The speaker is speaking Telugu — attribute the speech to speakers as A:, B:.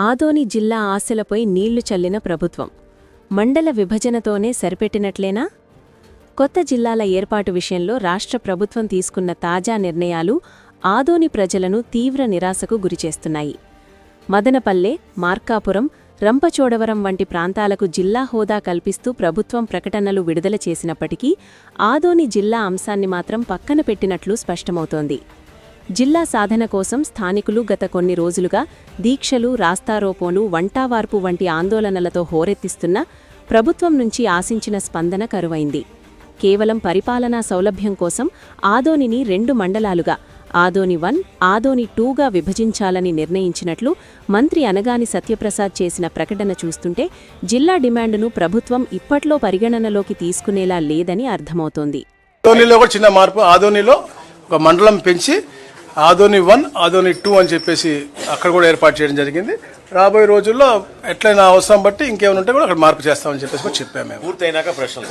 A: ఆదోని జిల్లా ఆశలపై నీళ్ళు చల్లిన ప్రభుత్వం. మండల విభజనతోనే సరిపెట్టినట్లేనా? కొత్త జిల్లాల ఏర్పాటు విషయంలో రాష్ట్ర ప్రభుత్వం తీసుకున్న తాజా నిర్ణయాలు ఆదోని ప్రజలను తీవ్ర నిరాశకు గురిచేస్తున్నాయి. మదనపల్లె మార్కాపురం రంపచోడవరం వంటి ప్రాంతాలకు జిల్లా హోదా కల్పిస్తూ ప్రభుత్వం ప్రకటనలు విడుదల చేసినప్పటికీ ఆదోని జిల్లా అంశాన్ని మాత్రం పక్కన పెట్టినట్లు స్పష్టమవుతోంది. జిల్లా సాధన కోసం స్థానికులు గత కొన్ని రోజులుగా దీక్షలు రాస్తారోపోలు వంటావార్పు వంటి ఆందోళనలతో హోరెత్తిస్తున్న ప్రభుత్వం నుంచి ఆశించిన స్పందన కరువైంది. కేవలం పరిపాలనా సౌలభ్యం కోసం ఆదోనిని రెండు మండలాలుగా ఆదోని వన్ ఆదోని టూగా విభజించాలని నిర్ణయించినట్లు మంత్రి అనగాని సత్యప్రసాద్ చేసిన ప్రకటన చూస్తుంటే జిల్లా డిమాండ్ను ప్రభుత్వం ఇప్పట్లో పరిగణనలోకి తీసుకునేలా లేదని అర్థమవుతోంది.
B: ఆదోనిలో చిన్న మార్పు ఆదోనిలో ఒక మండలం పెంచి ఆదోని వన్ ఆదోని టూ అని చెప్పేసి అక్కడ కూడా ఏర్పాటు చేయడం జరిగింది. రాబోయే రోజుల్లో ఎట్లయినా అవసరం బట్టి ఇంకేమైనా ఉంటే కూడా అక్కడ మార్పు చేస్తామని చెప్పేసి కూడా చెప్పాము మేము.
C: పూర్తయినాక ప్రశ్నలు